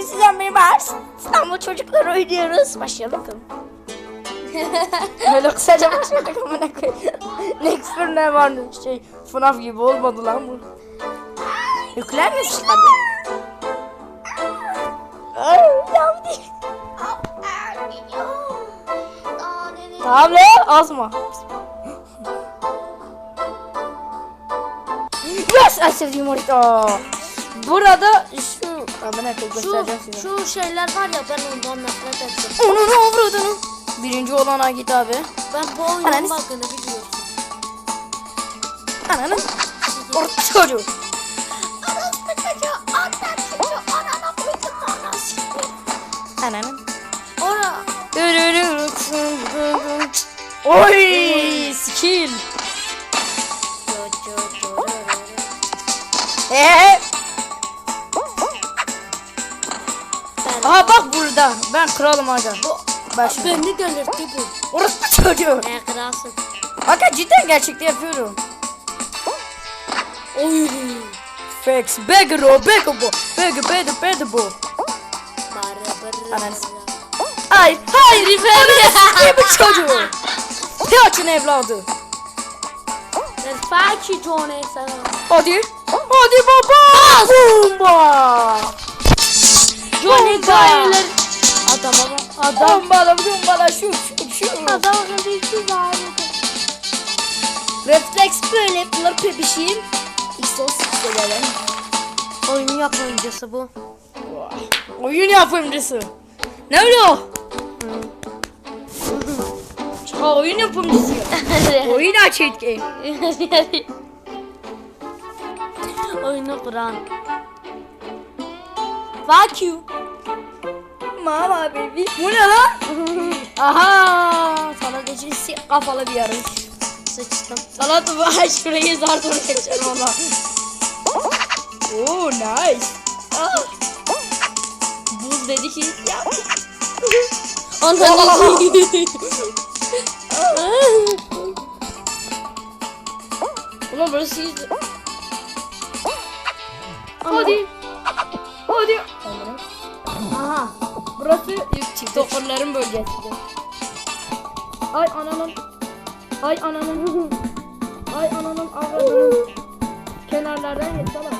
Bugün sizden beri var. İstanbul çocuklar oynuyoruz. Başlayalım bakalım. Böyle kısaca başladık koyayım. Ne küfür ne var ne şey. FNAF gibi olmadı lan bu. Yükler mi yavrum. Tamam lan asma. Yes açıldı harita. Burada şu amına koyayım göstereceğim size. Şu, şu şeyler var ya ben ondan nefret ettim. Onu ne avradını? Birinci olana git abi. Ben bu Ananı oyunun s- bakını biliyorsun. Ananın orta çocuğu. Ananın. Ora. Oy burada. Ben kralım aga. Bak şimdi. beni delirtti bu. Orta çocuğu. Ne kralsın. Aga cidden gerçekte yapıyorum. Oy. Fex, Begro, Begabo, Bego, Bedo, Bedo, bu. Bara bara. Ananı s- Hayır, hayır, İyi bu çocuğu. Teoç'un evladı. Ben fakir Johnny. Hadi. Hadi baba. Bomba. Johnny Bomba. Adama bak. Adam. Bombala, bombala, şut, şut, şut. Adam kızı harika. Refleks böyle bunlar pepişeyim. Xos söylerim. Oyunu yapımcısı bu. Oyun yapımcısı. Ne oluyor? Ha oyun yapımcısı. oyun açık game. Oyunu kuran. Fuck you. Mama baby. Bu ne lan? Aha. Sana geçirisi kafalı bir yarış. Sıçtım. Sana da şurayı zar zor geçerim valla. Oo nice. Ah. Buz dedi ki ya. Ananı Ulan burası. Hadi. Hadi. Burası TikTokerların bölgesi. Ay ananın. Ay ananın. Ay ananın avradının. Kenarlardan geç salak.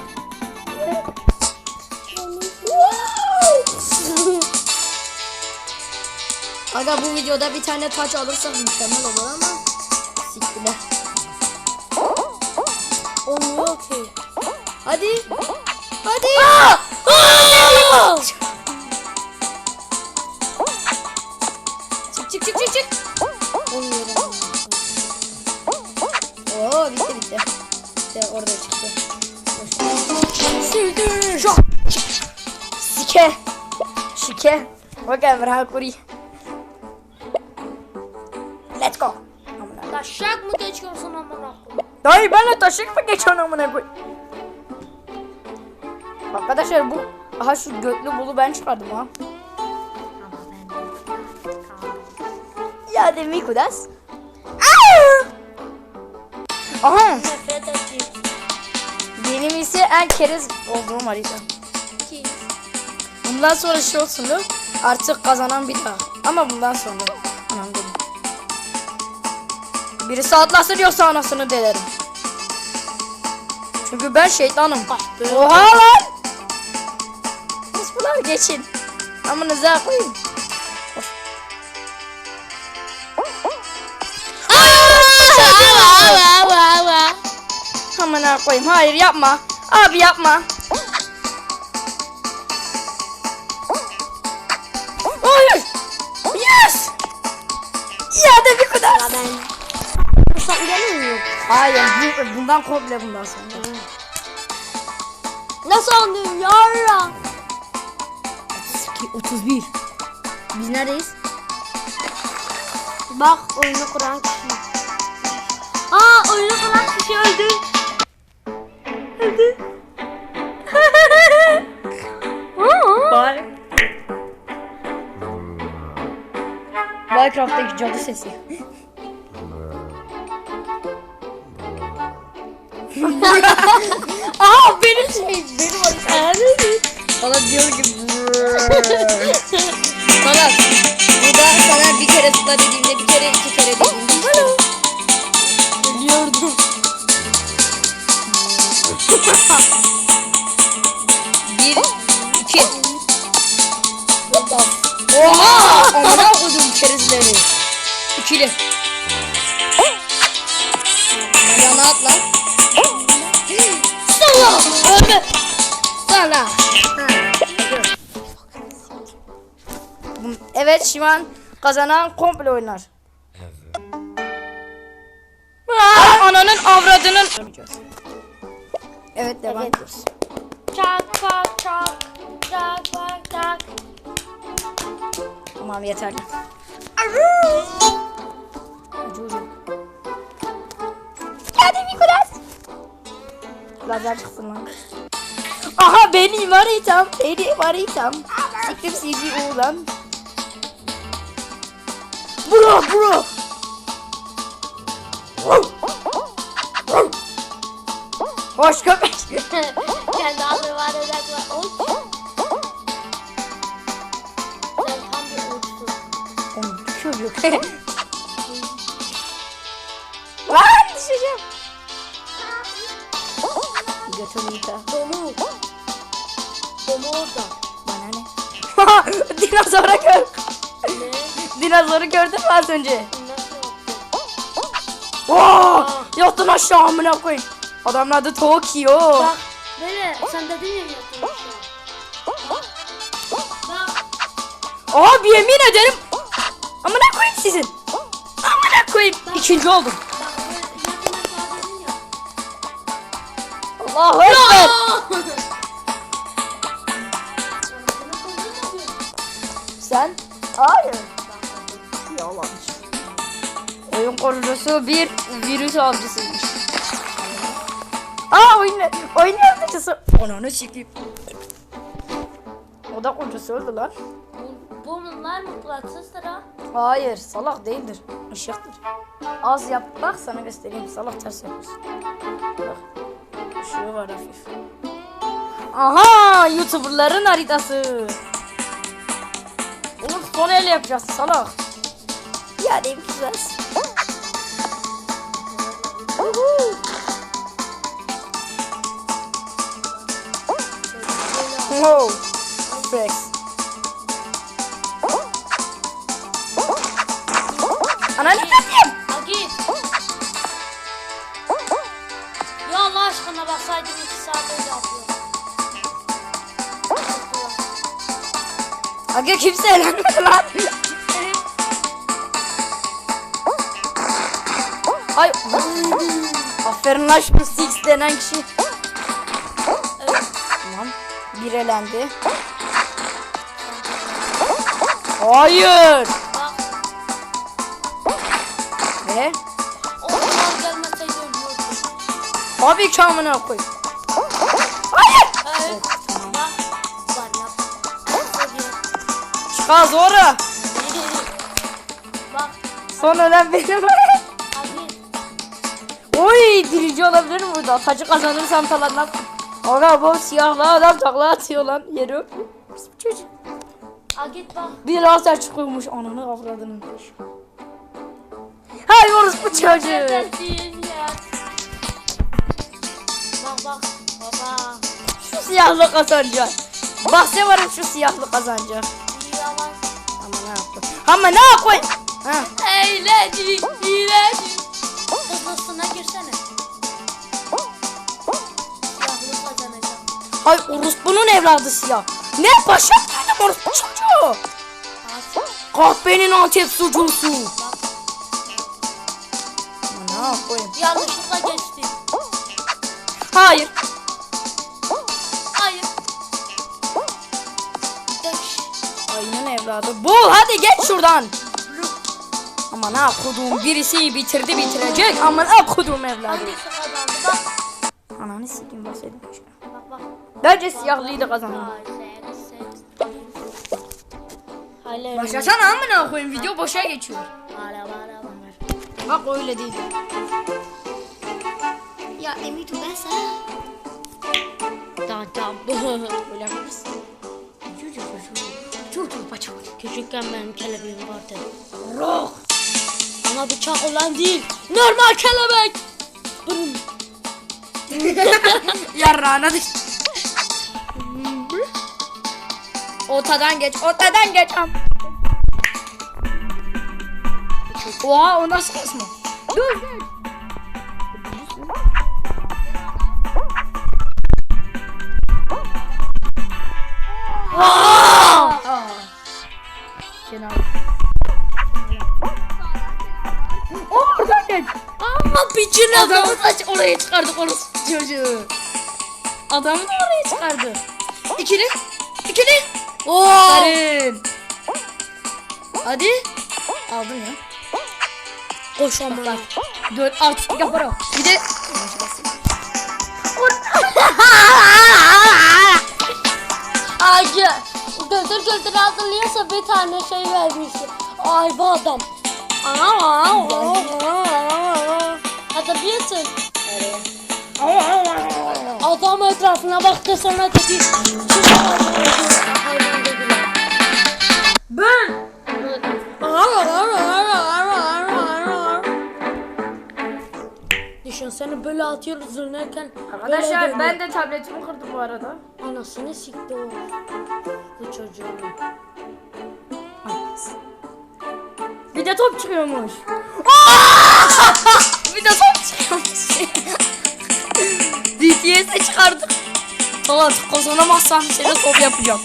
Aga bu videoda bir tane taç alırsak mükemmel olur ama siktiler. Olmuyor ki. Hadi. Hadi. Aa! Aa! İşte orada çıktı. Sürdür. Şok. Sike. Şike. Bak Emrah Kuri. Let's go. Taşak mı geçiyorsun amına koyayım? Dayı benle taşık mı geçiyorsun amına koy? Arkadaşlar bu aha şu götlü bulu ben çıkardım ha. Ya de Mikudas. Aa! Aha. İse en keriz olduğum harita. Bundan sonra şey olsun da artık kazanan bir daha. Ama bundan sonra. Anam dedim. Birisi atlasın yoksa anasını delerim. Çünkü ben şeytanım. Oha lan! Kısmılar geçin. Amınıza koyun. Of. Amına koyayım. Hayır yapma. Abi yapma. Hayır. Yes. Ya da bir kadar. Ya ben. Fırsat gelmiyor. Hayır bu, bundan komple bundan sonra. Nasıl anladın yarra? 32, 31. Biz neredeyiz? Bak oyunu kuran kişi. Aa oyunu kuran kişi öldü. Öldü. Bye. Minecraft'taki cadı sesi. Aa benim şey, benim harita. Sana diyor ki Tamam. Burada sana bir kere tıkla dediğimde bir kere iki kere dediğimde bir, iki. Oha! Amına koydum kerizleri. İkili. Yana atla. Salla! Öldü. Salla. Evet şu an kazanan komple oynar. Aa, Ananın avradının. Evet devam Evet. ediyoruz. Çak çak çak. Çak çak çak. Tamam yeterli. Ucu ucu. Hadi Mikulas. Lazer çıksın lan. Aha benim haritam. Benim haritam. Siktir sizi oğlan. Bro bro. Hoş köpek. Kendi adı var. Oy. Sen tam bir uçsun. Oğlum çocuk. Lan düşeceğim. Götümü yıka. Domu. Domu orada. Bana ne? Dinozora gör. Dinozoru gördün mü az önce? Nasıl yaptın? Oo! Yattın aşağı amına koyayım. Adamın adı Tokyo. Bak. Böyle sen dedin ya yaptın aşağı. Bak. Abi yemin ederim. Amına koyayım sizin. Amına koyayım. İkinci oldum. Bak böyle yaptın aşağı dedin ya. Allahu Ekber. Sen? Hayır. Yalan. Oyun kurucusu bir virüs avcısıymış. Aa oyun oyun yaratıcısı. Ananı sikeyim. O da kurucusu öldü lan. Bu- Bunlar mıknatısdır ha. Hayır salak değildir. Işıktır. Az yap bak sana göstereyim. Salak ters yapıyorsun. Bak. Işığı var hafif. Aha youtuberların haritası. Oğlum son el yapacağız salak. Ya ne güzel. Wow. Flex. Ananı satayım. Ha git. Ya Allah aşkına baksaydım iki saat önce yapıyor. Aga kimse eğlenmedi lan. Ay. Aferin lan şu Six denen kişi. Bir elendi. Hayır. Ne? o kadar gelmeseydi ölüyordu. Tabii ki amına koy. Hayır. Evet. Çıkar zora. Son ölen benim. Oy birinci olabilir mi burada? Tacı kazanırsam talandan. Aga bu siyahlı adam takla atıyor lan. Yeri öp. Çocuk. Git bak. Bir lazer çıkıyormuş ananı avradının. Hay. Neredesin ya? Bak bak. Baba. Şu siyahlı kazanacak. Bahse varım şu siyahlı kazanacak. Ama. Ne yaptı? Ama ne yapayım? Ha. Eğledi. İğledi. Hızlısına girsene. Hay orospunun evladı siyah. Ne başa dedim orospu çocuğu. Kahvenin antep sucuğusu. Yanlışlıkla geçtim. Hayır. Hayır. Ayının evladı. Bul hadi geç şuradan. Ama ne okuduğum birisi bitirdi bitirecek. Ama ne okuduğum evladı. Ananı sikeyim bahsedeyim. Bence siyahlıyı da kazandı. Başlasana amına koyayım video boşa geçiyor. Bak öyle değil. Ya Emi tu besa. Tamam tamam. Öyle yapabilirsin. Küçükken benim kelebeğim vardı. Roh. Ama bıçak olan değil. Normal kelebek. Yarrağına düş. Ortadan geç, ortadan geç. Am. Oha o nasıl kısmı? Dur. Aa! Kenar. Oradan geç. Ama piçin Adamı saç oraya çıkardık orası çocuğu. Adamı da oraya çıkardı. İkili. İkili. Oo. Karim. Hadi. Aldın ya. Koş amına. Dört artık yapar o. Bir de. Acı. Götür götür hatırlıyorsa bir tane şey vermişti. Ay bu adam. Hatırlıyorsun. Adam etrafına baktı sonra dedi. Ben. Düşünsene böyle atıyoruz dönerken. Arkadaşlar ben de tabletimi kırdım bu arada. Anasını sikti o. Bu çocuğun. Bir de top çıkıyormuş. DTS'e çıkardık. Tamam kazanamazsan seni top yapacağım.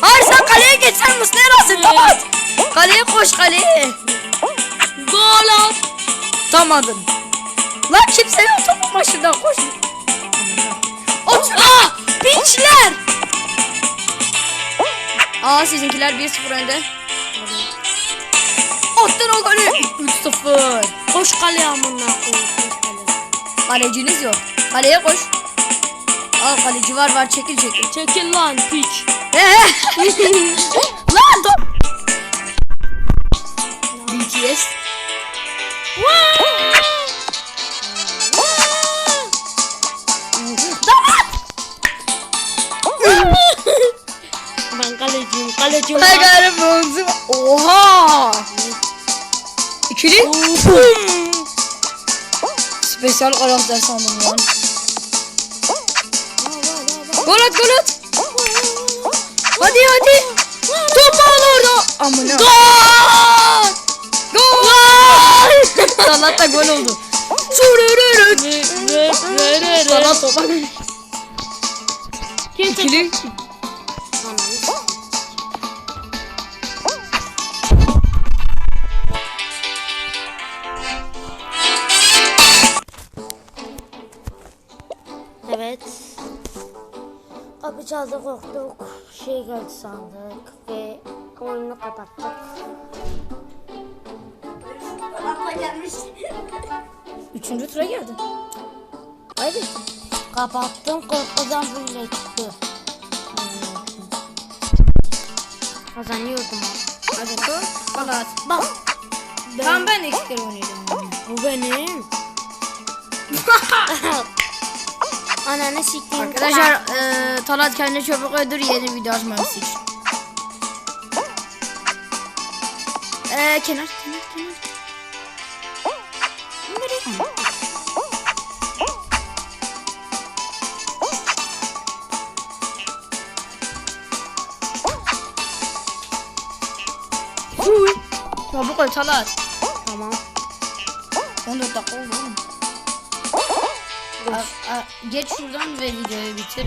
Hayır sen kaleye geç sen Muslera'sın tamam. Kaleye koş kaleye. Gol at. Tutamadın. Lan kimse yok topun başında koş. Otur. Piçler. Aa sizinkiler 1-0 önde. Attın o golü. 3-0. Koş kaleye amına koyayım. Kaleciniz yok. Kaleye koş. Al kaleci var var çekil çekil. Çekil lan piç. Lan top. BTS. Ben kaleciyim, kaleciyim. Hay garibi Oha. İkili. Spesyal karakter sandım lan. Gol at gol at. Hadi hadi. Top al orada. Amına. Gol. Gol. Salat da gol oldu. Salat topa. İkili. Çaldı korktuk. Şey geldi sandık ve oyunu kapattık. Üçüncü tura geldi. Haydi. Kapattım korkudan böyle çıktı. Kazanıyordum ama. Hadi dur. Salat. Bak. Ben ben eksik oynuyorum. Bu benim. Ananı siktiğim Arkadaşlar eee Talat kendini çabuk öldür yeni video açmaması için. Eee kenar kenar kenar. Nereye? Çabuk ol Talat. Tamam. 14 dakika oldu oğlum. Geç şuradan ve videoyu bitir.